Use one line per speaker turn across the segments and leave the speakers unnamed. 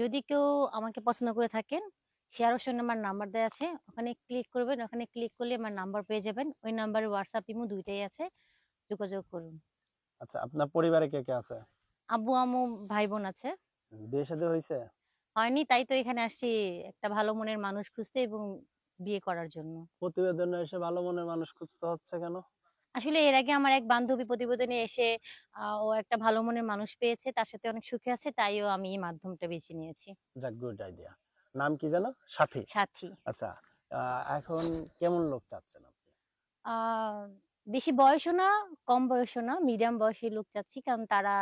যদি কেউ আমাকে পছন্দ করে থাকেন শেয়ার অপশনে আমার নাম্বার দেওয়া আছে ওখানে ক্লিক করবেন ওখানে ক্লিক করলে আমার নাম্বার পেয়ে যাবেন। ওই নাম্বারে হোয়াটসঅ্যাপ ইমো দুইটাই আছে যোগাযোগ করুন।
আচ্ছা আপনার পরিবারে কে কে আছে?
আব্বু আম্মু ভাই বোন আছে।
বিয়ে শাদী হয়েছে
হয়নি তাই তো এখানে আসছি একটা ভালো মনের মানুষ খুঁজতে এবং বিয়ে করার জন্য।
প্রতিবেদনে এসে ভালো মনের মানুষ খুঁজতে হচ্ছে কেন?
আসলে এর আগে আমার এক বান্ধবী প্রতিবেদনে এসে ও একটা ভালো মনের মানুষ পেয়েছে তার সাথে অনেক সুখে আছে তাইও আমি এই মাধ্যমটা বেছে নিয়েছি।
যাক গুড আইডিয়া। নাম কি জানো সাথী।
সাথী।
আচ্ছা এখন কেমন লোক চাচ্ছেন আপনি?
বেশি বয়সও না কম বয়সও না মিডিয়াম বয়সী লোক চাচ্ছি কারণ তারা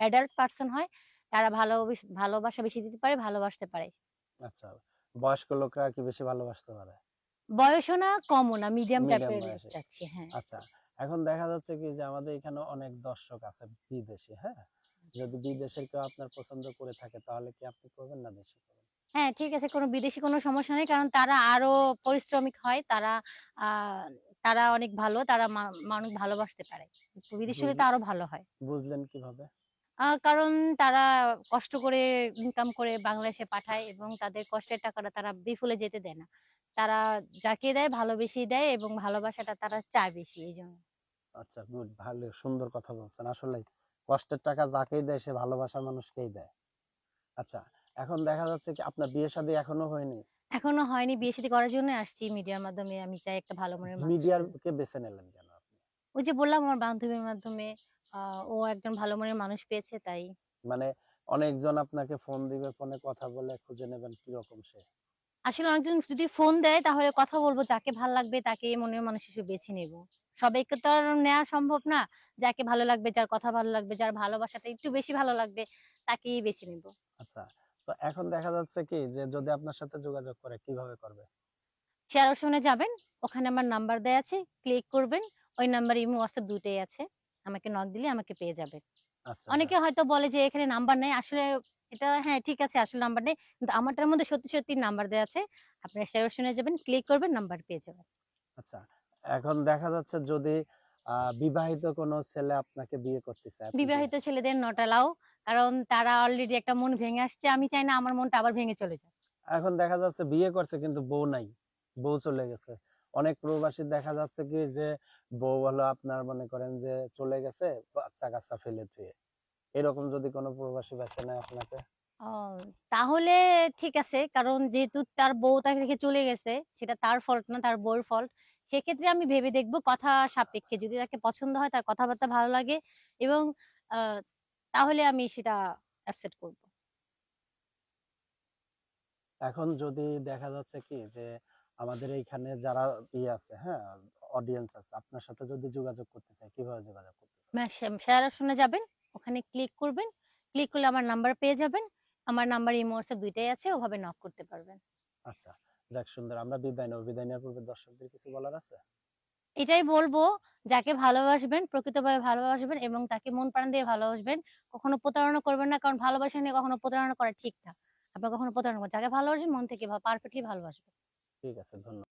অ্যাডাল্ট পার্সন হয় তারা ভালো ভালোবাসা বেশি দিতে পারে ভালোবাসতে পারে।
আচ্ছা বয়স্ক লোকরা কি বেশি ভালোবাসতে পারে?
বয়সও না কমও না মিডিয়াম টাইপের চাচ্ছি হ্যাঁ।
আচ্ছা এখন দেখা যাচ্ছে কি যে আমাদের এখানে অনেক দর্শক আছে বিদেশি হ্যাঁ? যদি বিদেশের কেউ আপনার পছন্দ করে থাকে তাহলে কি আপনি করবেন না দেশি করবেন?
হ্যাঁ ঠিক আছে কোনো বিদেশি কোনো সমস্যা নেই কারণ তারা আরও পরিশ্রমিক হয় তারা তারা অনেক ভালো তারা মানুষ ভালোবাসতে পারে। বিদেশি হলে তো আরও ভালো হয়।
বুঝলেন কীভাবে?
কারণ তারা কষ্ট করে ইনকাম করে বাংলাদেশে পাঠায় এবং তাদের কষ্টের টাকাটা তারা বিফলে যেতে দেয় না। তারা যাকে দেয় ভালোবেসে দেয় এবং ভালোবাসাটা তারা চায় বেশি এই জন্য।
আচ্ছা গুড ভালো সুন্দর কথা বলছেন। আসলে কষ্টের টাকা যাকেই দেয় সে ভালোবাসার মানুষকেই দেয়। আচ্ছা এখন দেখা যাচ্ছে কি আপনার বিয়ে শাদী এখনও হয়নি?
এখনও হয়নি বিয়ে শাদী করার জন্য আসছি মিডিয়ার মাধ্যমে। আমি চাই একটা ভালো মনের মানুষ।
মিডিয়ার কে বেছে নিলেন কেন আপনি?
ওই যে বললাম আমার বান্ধবীর মাধ্যমে ও একজন ভালো মনের মানুষ পেয়েছে তাই।
মানে অনেকজন আপনাকে ফোন দিবে ফোনে কথা বলে খুঁজে নেবেন কি রকম সে?
আসলে অনেকজন যদি ফোন দেয় তাহলে কথা বলব যাকে ভালো লাগবে তাকে মনের মানুষ হিসেবে বেছে নেব। সবাইকে তো আর নেওয়া সম্ভব না। যাকে ভালো লাগবে যার কথা ভালো লাগবে যার ভালোবাসাটা একটু বেশি ভালো লাগবে তাকেই বেছে নেব।
আচ্ছা তো এখন দেখা যাচ্ছে কি যে যদি আপনার সাথে যোগাযোগ করে কীভাবে করবে?
শেয়ার অপশনে যাবেন ওখানে আমার নাম্বার দেয়া আছে ক্লিক করবেন ওই নাম্বার ইমো হোয়াটসঅ্যাপ দুইটাই আছে। আমাকে নক দিলে আমাকে পেয়ে যাবে
আচ্ছা।
অনেকে হয়তো বলে যে এখানে নাম্বার নেই আসলে এটা হ্যাঁ ঠিক আছে আসলে নাম্বার নেই। কিন্তু আমারটার মধ্যে সত্যি সত্যি নাম্বার দেওয়া আছে। আপনারা শেয়ার অপশনে যাবেন ক্লিক করবেন নাম্বার পেয়ে যাবেন।
আচ্ছা এখন দেখা যাচ্ছে যদি বিবাহিত কোনো ছেলে আপনাকে বিয়ে করতে চায়
বিবাহিত ছেলেদের নটালাও কারণ তারা অলরেডি একটা মন ভেঙে আসছে আমি চাই না আমার মনটা আবার ভেঙে চলে যায়।
এখন দেখা যাচ্ছে বিয়ে করছে কিন্তু বউ নাই বউ চলে গেছে। অনেক প্রবাসী দেখা যাচ্ছে কি যে বউ হলো আপনার মনে করেন যে চলে গেছে বাচ্চা কাচ্চা ফেলে থুয়ে। এরকম যদি কোনো প্রবাসী বেছে নেয় আপনাকে?
তাহলে ঠিক আছে। কারণ যেহেতু তার বউ তাকে রেখে চলে গেছে সেটা তার ফল্ট না তার বউর ফল্ট সেক্ষেত্রে আমি ভেবে দেখব কথা সাপেক্ষে। যদি তাকে পছন্দ হয় তার কথাবার্তা ভালো লাগে এবং তাহলে আমি সেটা অ্যাকসেপ্ট করব।
এখন যদি দেখা যাচ্ছে কি যে আমাদের এইখানে যারা ইয়ে আছে হ্যাঁ অডিয়েন্স আছে আপনার সাথে যদি যোগাযোগ করতে চায় কীভাবে যোগাযোগ করতে
শেয়ার অপশনে যাবেন? ওখানে ক্লিক করবেন ক্লিক করলে আমার নাম্বার পেয়ে যাবেন। আমার নাম্বার ইমো হোয়াটসঅ্যাপ দুইটাই আছে ওভাবে নক করতে পারবেন।
আচ্ছা যাক সুন্দর আমরা বিদায় নেব। বিদায় নেওয়ার পূর্বে দর্শকদের কিছু বলার আছে?
এটাই বলব যাকে ভালোবাসবেন প্রকৃতভাবে ভালোবাসবেন এবং তাকে মন প্রাণ দিয়ে ভালোবাসবেন কখনো প্রতারণা করবেন না কারণ ভালোবাসা নিয়ে কখনো প্রতারণা করা ঠিক না। আপনার কখনো প্রতারণা করবেন যাকে ভালোবাসবেন মন থেকে পারফেক্টলি ভালোবাসবেন।
ঠিক আছে ধন্যবাদ।